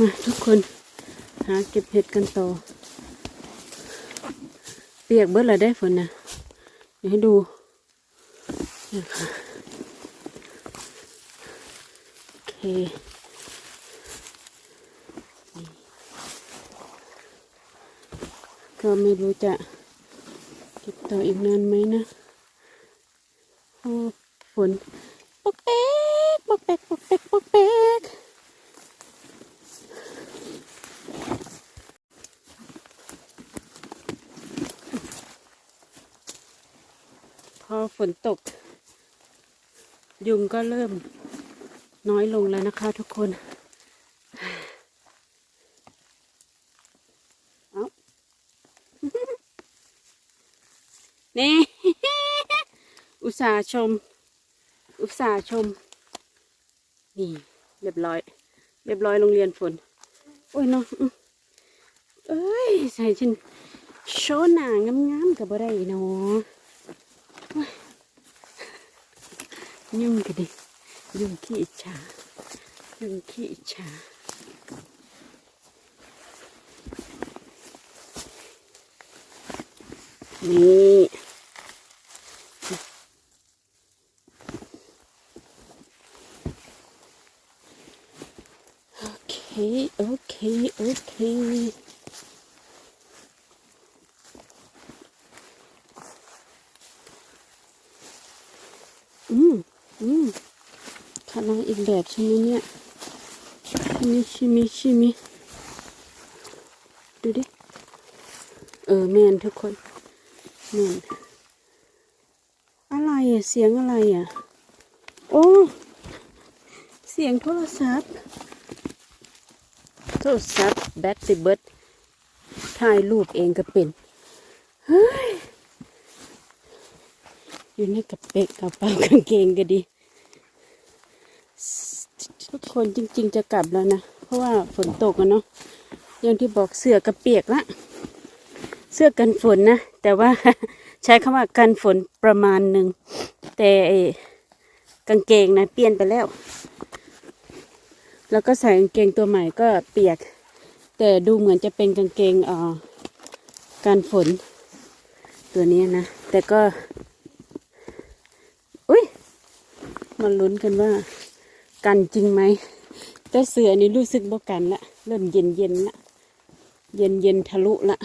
มาทุกคนหาเก็บเห็ดกันต่อ เปียกเบิดเลยได้ฝนนะเดี๋ยวให้ดูนี่ค่ะโอเคก็ไม่รู้จะเก็บต่ออีกนานไหมนะเพราะว่าฝนปกแป๊กปกแป๊กปกแป๊กปกแป๊ก อฝนตก ยุงก็เริ่มน้อยลงแล้วนะคะทุกคนเอานี่ อุตสาชม อุตสาชม นี่ เรียบร้อย เรียบร้อยโรงเรียนฝน โอ้ยนาะอื้อเอ้ย ใส่ฉันโชว์หนางามๆกับบ่ได้เนาะ ยุ่งกันดิยุ่งขี้อิจฉายุ่งขี้อิจฉานี่โอเค โอเค โอเค อืม อืมค แบบใช่ไหมเนี่ยชิมิชิมิชิมิดูดิ เออแมนทุกคนแมนอะไรอะ เสียงอะไรอะ โอ้ เสียงโทรศัพท์ โทรศัพท์แบตสิเบิร์ดถ่ายรูปเองก็เป็น เฮ้ย อยู่ในกระเป๋กระเป๋ากางเกงก็ดี ทุกคนจริง ๆ จะกลับแล้วนะ เพราะว่าฝนตกอะเนาะอย่างที่บอกเสื้อกระเปียกละเสื้อกันฝนนะ แต่ว่าใช้คำว่ากันฝนประมาณหนึ่ง แต่กางเกงนะเปลี่ยนไปแล้ว แล้วก็ใส่กางเกงตัวใหม่ก็เปียก แต่ดูเหมือนจะเป็นกางเกงเอ่อกันฝน ตัวนี้นะ แต่ก็ อุ้ยมาลุ้นกันว่า กันจริงไหม แต่เสือนี่รู้สึกบ่กันละเริ่มเย็นเย็นละเย็นเย็นทะลุละ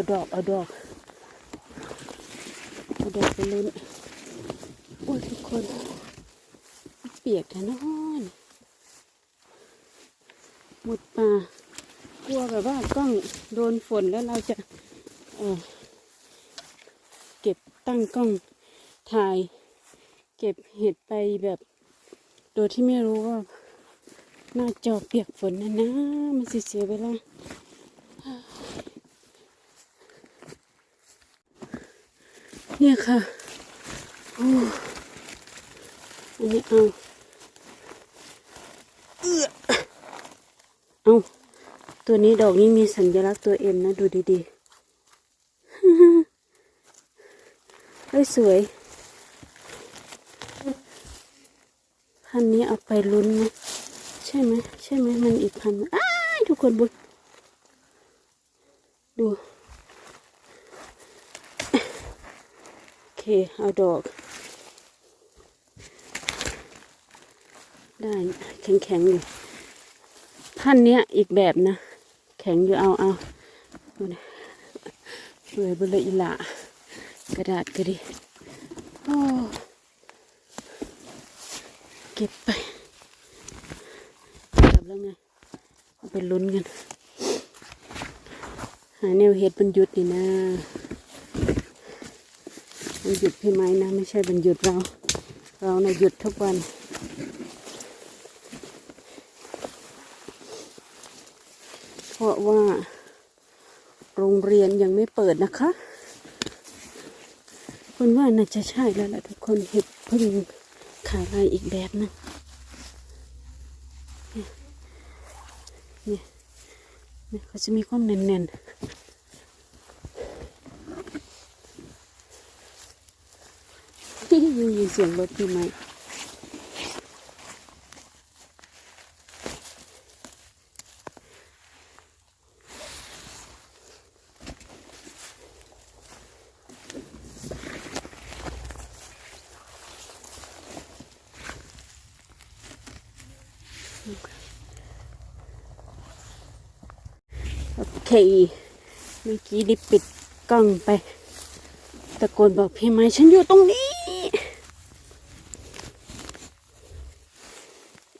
เอาดอก เอาดอก เอาดอกไปลุ้นโอ้ยทุกคน เปียกแท้นอนหมดป่ากลัวแบบว่ากล้องโดนฝนแล้วเราจะเออเก็บตั้งกล้องถ่าย เก็บเห็ดไปแบบ โดยที่ไม่รู้ว่าหน้าจอเปียกฝนนะนะมันเสียเวลา เนี่ยค่ะโอ้อันนี้เอาเอื้อเอาตัวนี้ดอกนี้มีสัญลักษณ์ตัวเอ็มนะ ดูดีๆเฮ้ยสวยพันนี้เอาไปลุ้นไหมใช่ไหมใช่ไหมมันอีกพันอ้าทุกคนบุญดู โอ เอาดอก ได้แข็งแข็งๆอยู่พันเนี้ยอีกแบบนะ แข็งอยู่เอาเอาดูนะสวยเบลออีละกระดาษก็ดีโอ้เก็บไปกลับแล้วไงเอาไปลุ้นกันหาแนวเห็ดบรรยุดนี่นะันหยุดพี่ไม้นะ ไม่ใช่มันหยุดเรา เราในะหยุดทุกวัน เพราะว่า โรงเรียนยังไม่เปิดนะคะคุณว่าน่าจะใช่แล้วแหละทุกคนเห็ดพึ่งขายลายอีกแบบนึงเนี่ยเนี่ยเนี่ยเขาจะมีความแน่นๆ ที่ได้ยินเสียงรถพี่ไหมโอเคเมื่อกี้ด้ปิดกล้องไป ตะโกนบอกพี่ไม้ฉันอยู่ตรงนี้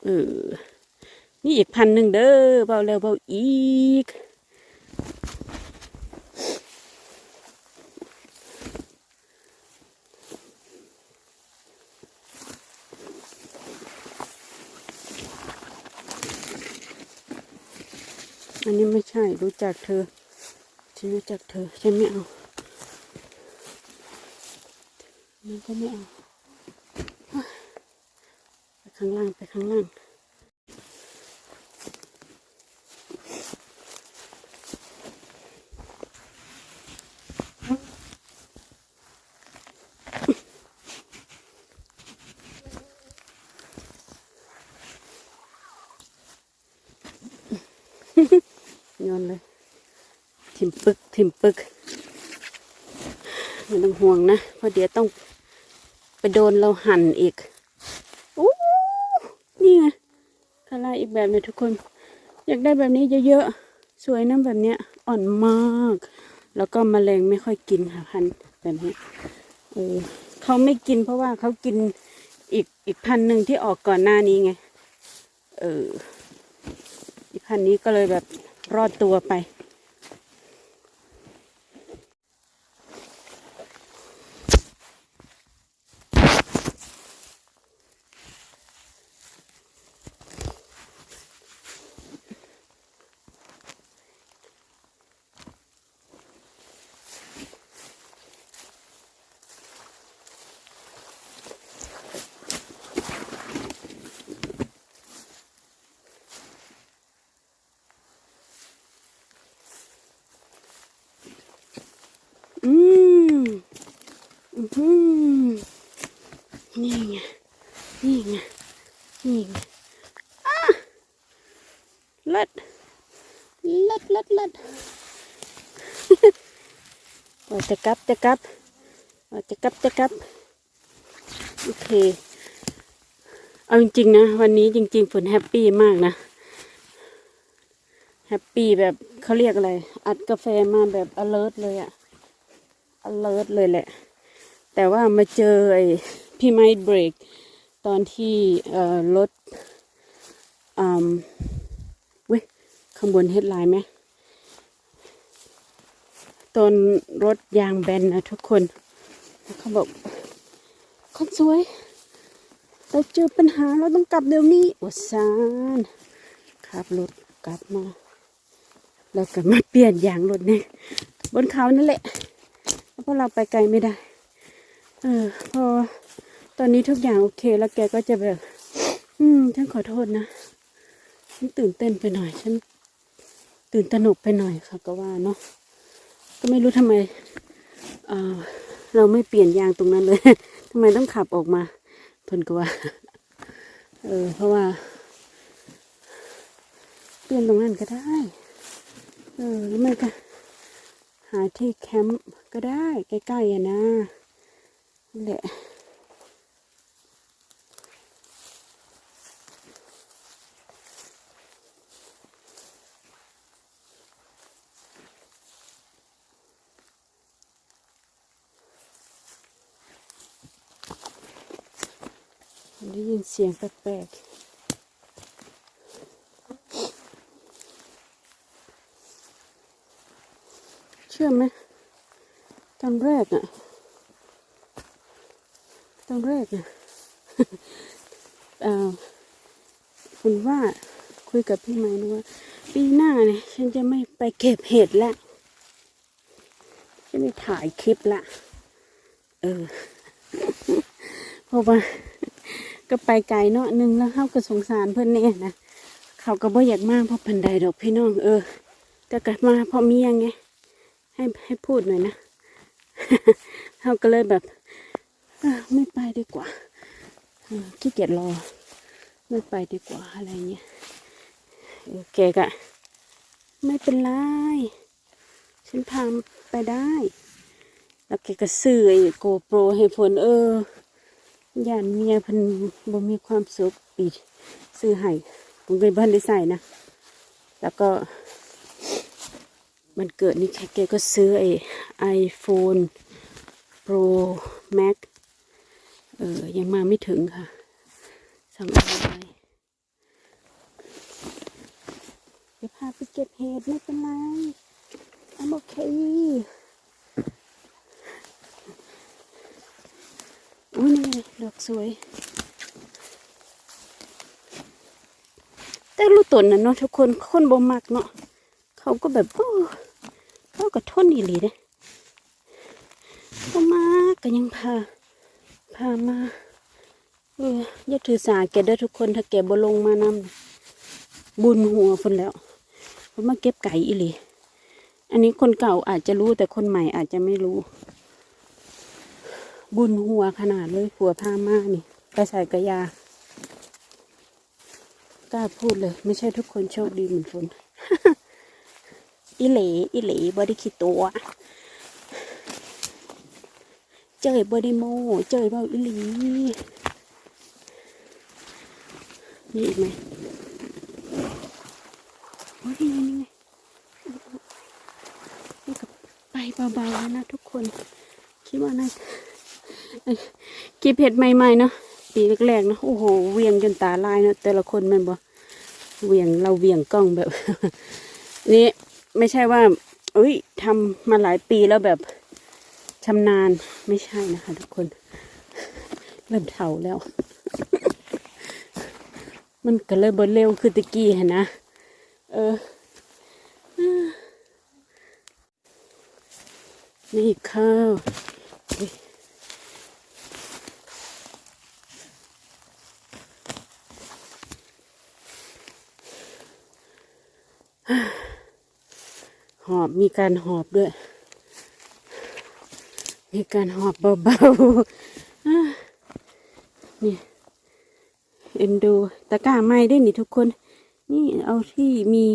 เออนี่อีกพันหนึ่งเด้อเบาแล้วเบาอีก อันนี้ไม่ใช่รู้จักเธอฉันรู้จักเธอฉันไม่เอามันก็ไม่เอา ข้างล่างไปข้างล่างโยนเลยทิมปึกทิมปึกไม่ต้องห่วงนะ เพราะเดี๋ยวต้องไปโดนเราหั่นอีกอู้นี่ไงคารา อีกแบบเลยทุกคน อยากได้แบบนี้เยอะๆ สวยนะแบบเนี้ยอ่อนมาก แล้วก็มแมลงไม่ค่อยกินค่ะพันธุ์แบบนี้เออเขาไม่กินเพราะว่าเขากินอีกอีกพันธุ์หนึ่งที่ออกก่อนหน้านี้ไง เออ อีพันธุ์นี้ก็เลยแบบรอดตัวไป อืมอืม นี่ไง นี่ไง นี่ไงอะเลิศเลิศเลิศเลิศว่าจะกลับจะกลับว่าจะกลับจะกลับ โอเค เอาจริงๆนะ วันนี้จริง ๆ ฝนแฮปปี้มากนะ แฮปปี้แบบเขาเรียกอะไร อัดกาแฟมาแบบ alert เลยอะ alert เลยแหละ แต่ว่ามาเจอไอ้ พี่ไม้เบรกตอนที่รถอ่าเว้ยข้างบนเฮดไลน์ไหมตอนรถยางแบนนะทุกคนแล้วเขาบอกคนสวย เราเจอปัญหาเราต้องกลับเดี๋ยวนี้วสานขับรถกลับมา แล้วก็มาเปลี่ยนยางรถเนี่ยบนเขานั่นแหละเพราะเราไปไกลไม่ได้ เออพอ ตอนนี้ทุกอย่างโอเคแล้วแกก็จะแบบ อืม ฉันขอโทษนะ ฉันตื่นเต้นไปหน่อย ฉัน ตื่นตระหนกไปหน่อยค่ะ ก็ว่าเนาะ ก็ไม่รู้ทำไมเออเราไม่เปลี่ยนยางตรงนั้นเลยทำไมต้องขับออกมาเพิ่นก็ว่า เออ เพราะว่า เปลี่ยนตรงนั้นก็ได้ เออ แล้วไม่ก็หาที่แคมป์ก็ได้ ใกล้ๆอะนะนั่นแหละ ได้ยินเสียงแปลกๆ เชื่อไหมตอนแรกอะตอนแรกอะเอ่อคุณว่าคุยกับพี่ไม้นะว่า ปีหน้าเนี่ยฉันจะไม่ไปเก็บเห็ดละจะไม่ถ่ายคลิปละ เออเพราะว่า ก็ไปไกลเนาะหนึ่งแล้วเขาก็สงสารเพื่อนเนี่ยนะเขาก็บ่อยากมากเพราะพันใดดอกพี่น้องเออแต่กลับมาเพราะเมียไงให้ให้พูดหน่อยนะเขาก็เลยแบบไม่ไปดีกว่าขี้เกียจรอ ไม่ไปดีกว่าอะไรเงี้ยเออแกก็ไม่เป็นไรฉันพาไปได้ แล้วแกก็ซื้อไอ้โกโปรให้ฝนเออ ย่านเมียพันบ่มีความสุขปีซื้อให้ผมเคยบ้านได้ใส่นะ แล้วก็ มันเกิดนี่แค่แกก็ซื้อไอไอโฟนโปรแม็กเออ ยังมาไม่ถึงค่ะ สั่งออนไลน์เดี๋ยวพาไปเก็บเห็ดไม่เป็นไรอัน อุ้ยนี่ดอกสวย แต่รู้ตนนะเนาะทุกคนคนบ่มักเนาะเขาก็แบบโอ้เขาก็ทนอีหลีเด้บ่มักก็ยังพาพามาเอออย่าถือสาแกเด้อทุกคนถ้าแกบ่ลงมานำบุญหัวคนแล้วเพราะมาเก็บไก่อีหลีอันนี้คนเก่าอาจจะรู้แต่คนใหม่อาจจะไม่รู้ บุญหัวขนาดเลยผัวพามานี่ไปใส่กระยากล้าพูดเลย ไม่ใช่ทุกคนโชคดีเหมือนฝนอีเหลอีเหลบอดี้คิดตัว เจยบอดี้โมเจยเบาอีหลีมีอีกไหมโอ้ยนี่ไงนี่ไงไปเบาๆแล้วนะทุกคน คิดว่าน่า ก็บเห็ดใหม่ๆเนาะปีแรกๆเนาะโอ้โหเวียงจนตาลายเนาะแต่ละคนมันบ่เวียงเราเวียงกล้องแบบ นี่ไม่ใช่ว่าเอ้ยทำมาหลายปีแล้วแบบชำนาญไม่ใช่นะคะ ทุกคน เริ่มเฒ่าแล้ว มันก็เลยบ่เร็วคือตะกี้หั้นนะเออนี่ข้าว หอบมีการหอบด้วย มีการหอบเบาๆนี่เอ็นดูตะกร้าไม้ได้นี่ทุกคน นี่เอาที่มี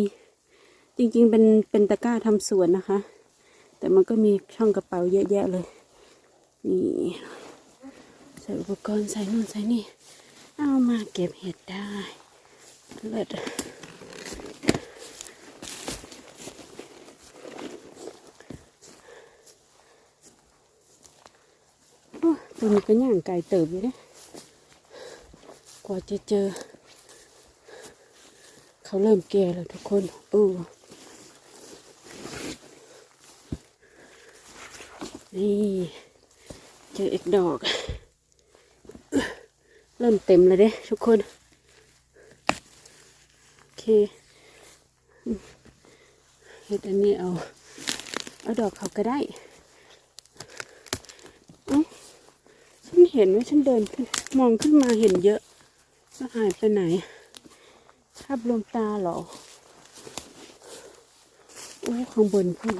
จริงๆเป็นเป็นตะกร้าทำสวนนะคะ แต่มันก็มีช่องกระเป๋าเยอะแยะเลย นี่ใส่อุปกรณ์ใส่นู่นใส่นี่ เอามาเก็บเห็ดได้เลิศ ตัวนี้ก็ย่างไก่เติบอยู่เนี่ยกว่าจะเจอ เขาเริ่มแก่แล้วทุกคนเออนี่เจออีกดอก เริ่มเต็มเลยเด้ทุกคน โอเคเฮ็ดอันนี้เอา เอาดอกเขาก็ได้เอ้าฉัน เห็นว่าฉันเดินขึ้นมองขึ้นมาเห็นเยอะแล้วหายไปไหนภาพลวงตาเหรอโอ้ข้างบนพุ่น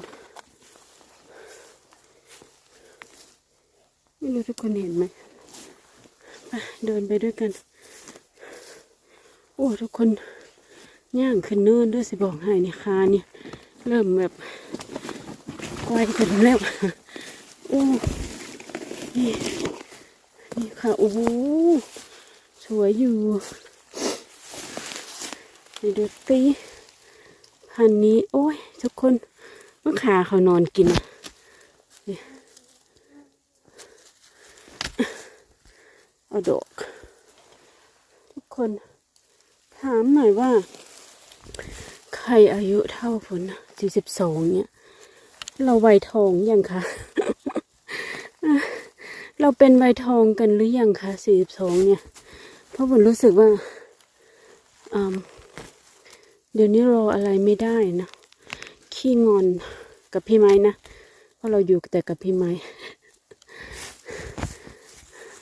ไม่รู้ทุกคนเห็นไหมไปเดินไปด้วยกัน โอ้ทุกคนย่างขึ้นเนินด้วยสิบอกให้นี่คาเนี่ยเริ่มแบบไกวกันแล้ว โอ้นี่ ค่ะโอ้โหสวยอยู่ไปดูตีพันนี้ โอ้ย ทุกคนมื่อขาเขานอนกินอะนี่เอาดอก ทุกคน ถามหน่อยว่า ใครอายุเท่าฝนสี่สิบสองเนี่ย เราวัยทองยังคะ เราเป็นใบทองกันหรือยังคะสี่สิบสองเนี่ย เพราะผมรู้สึกว่าเดี๋ยวนี้รออะไรไม่ได้นะขี้งอนกับพี่ไม้นะเพราะเราอยู่แต่กับพี่ไม้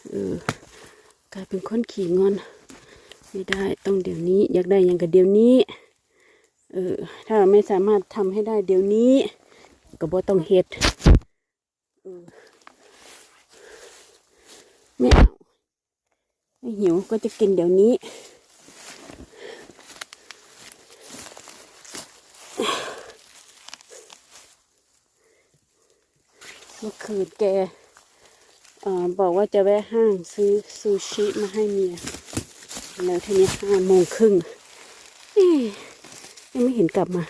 เออกลายเป็นคนขี้งอน ไม่ได้ต้องเดี๋ยวนี้ อยากได้อย่างกับเดี๋ยวนี้เออถ้าเราไม่สามารถทำให้ได้เดี๋ยวนี้ ก็บ่ต้องเฮ็ดเออ ไม่เอาไม่หิวก็จะกินเดี๋ยวนี้ เมื่อคืนแกเออบอกว่าจะแวะห้างซื้อซูชิมาให้เมีย แล้วทีนี้ห้าโมงครึ่งยังไม่เห็นกลับมา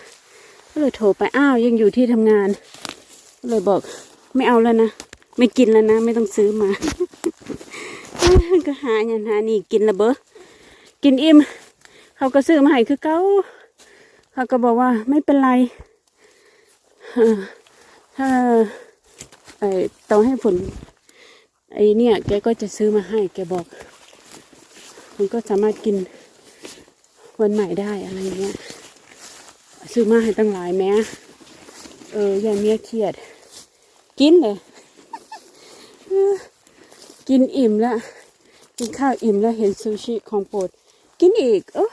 ก็เลยโทรไป อ้าว ยังอยู่ที่ทำงาน ก็เลยบอกไม่เอาแล้วนะ ไม่กินแล้วนะ ไม่ต้องซื้อมา ก็หาอย่างหานี่กินละเบอกินอิ่ม เขาก็ซื้อมาให้คือเก้า เขาก็บอกว่าไม่เป็นไรถ้าไอ้ต้องให้ฝนไอ้เนี่ย แกก็จะซื้อมาให้แกบอก มันก็สามารถกินวันใหม่ได้อะไรเงี้ย ซื้อมาให้ตั้งหลายแม้เอออย่างเมียเครียด กินเลย กินอิ่มแล้ว กินข้าวอิ่มแล้วเห็นซูชิของโปรด กินอีกเออ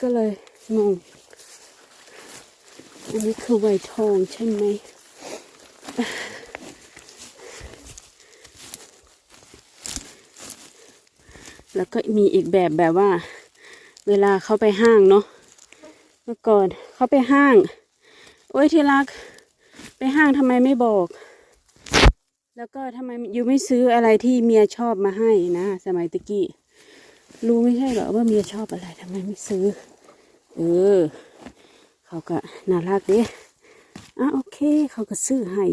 ก็เลยงง อันนี้คือไวทองใช่ไหมแล้วก็มีอีกแบบแบบว่า เวลาเขาไปห้างเนาะเมื่อก่อนเขาไปห้าง โอ้ยที่รัก ไปห้างทำไมไม่บอก แล้วก็ทำไมยูไม่ซื้ออะไรที่เมียชอบมาให้นะ สมัยตะกี้ รู้ไม่ใช่เหรอว่าเมียชอบอะไรทำไมไม่ซื้อ เออ เขาก็น่ารักเด้อะโอเค เขาก็ซื้อให้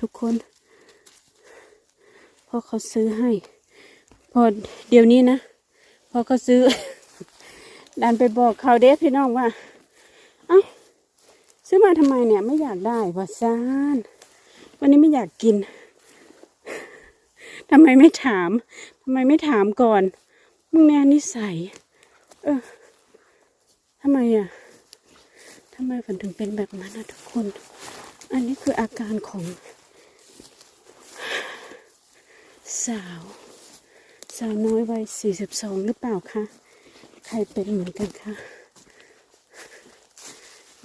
ทุกคนเพราะเขาซื้อให้ พอเดี๋ยวนี้นะพอเขาซื้อ ดันไปบอกเขาเด้พี่น้องว่า เอ้า ซื้อมาทำไมเนี่ยไม่อยากได้วาซานวันนี้ไม่อยากกินทำไมไม่ถามทำไมไม่ถามก่อนมึงแน่นิสัย เออทำไมอะทำไมฝันถึงเป็นแบบนั้นนะทุกคน อันนี้คืออาการของ สาว สาวน้อยวัยสี่สิบสองหรือเปล่าคะใครเป็นเหมือนกันคะ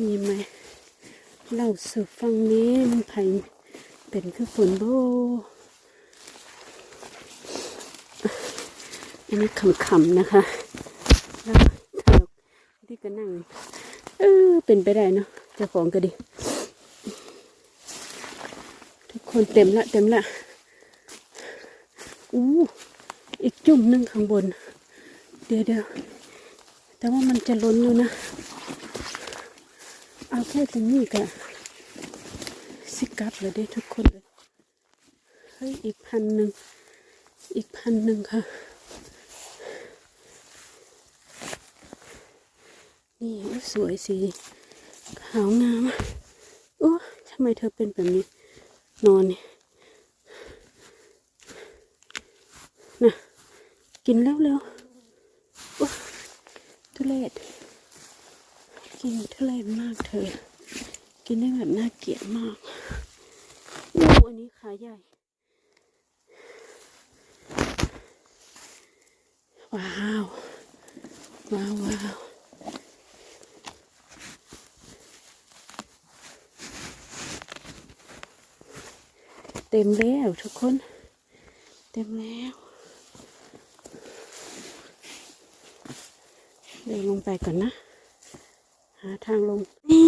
มีไหม เล่าสู่ฟังนี้มันไผเป็นคือฝนโบอันนี้ขำๆนะคะ แล้วตลกที่ก็นั่ง เออ เป็นไปได้เนาะเจ้าของก็ดี ทุกคนเต็มละ เต็มละ อู้ อีกจุ่มหนึ่งข้างบน เดี๋ยวเดี๋ยวแต่ว่ามันจะล้นอยู่นะ เอาแค่ตรงนี้กะสิ กลับเลยได้ทุกคนเลยเฮ้ยอีกพันหนึ่งอีกพันหนึ่งค่ะ นี่สวยสีขาวงามโอ้ทำไมเธอเป็นแบบนี้ นอนนี่นะกินแล้วเร็วโอ้ทุเรศกินทุเรศมากเธอ กินได้แบบน่าเกลียดมาก อันนี้ขาใหญ่ ว้าว ว้าวว้าวเต็มแล้วทุกคน เต็มแล้วเดินลงไปก่อนนะ หาทางลง นี่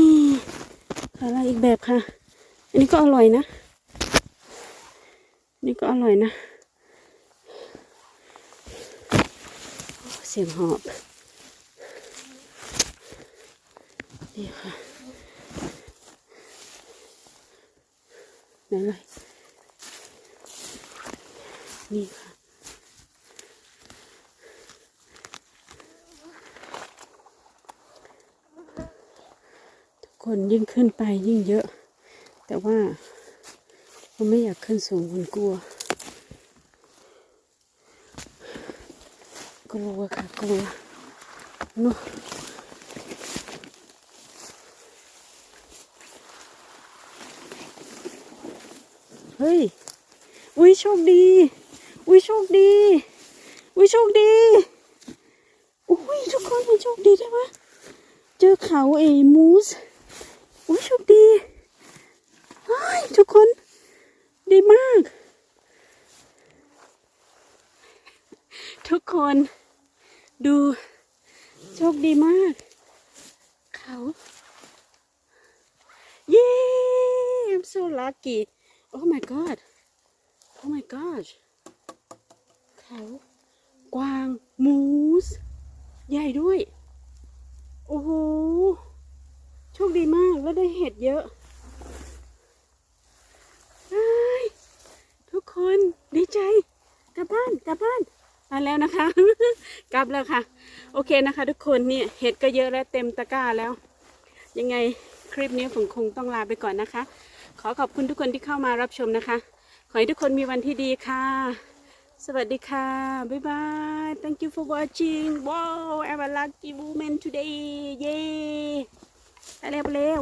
อะไรอีกแบบค่ะ อันนี้ก็อร่อยนะ ก็อร่อยนะ เสียงหอบนี่ค่ะไหนเลยนี่ค่ะทุกคนยิ่งขึ้นไปยิ่งเยอะ แต่ว่า ผมไม่อยากขึ้นสูงคนกลัว กลัวค่ะกลัวเนู่นเฮ้ย อุ้ยโชคดี อุ้ยโชคดี อุ้ยโชคดี อุ้ยทุกคนมันโชคดีใช่ไหมเจอเขาเอมูส อุ้ยโชคดีเฮ้ยทุกคน ดีมาก ทุกคนดูโชคดีมาก เขาเย้ I'm so lucky oh my god oh my gosh เขากวางมูส ใหญ่ด้วย โอ้โห โชคดีมากแล้วได้เห็ดเยอะเฮ้ยทุก คนดีใจ กลับบ้านกลับบ้านมาแล้วนะคะ กลับแล้วค่ะ โอเคนะคะ ทุกคนเนี่ยเห็ดก็เยอะแล้วเต็มตะกร้าแล้ว ยังไงคลิปนี้ผมคงต้องลาไปก่อนนะคะ ขอขอบคุณทุกคนที่เข้ามารับชมนะคะ ขอให้ทุกคนมีวันที่ดีค่ะ สวัสดีค่ะ บ๊ายบาย thank you for watching wow I'm a lucky woman today เย้ไปเร็วไปเร็ว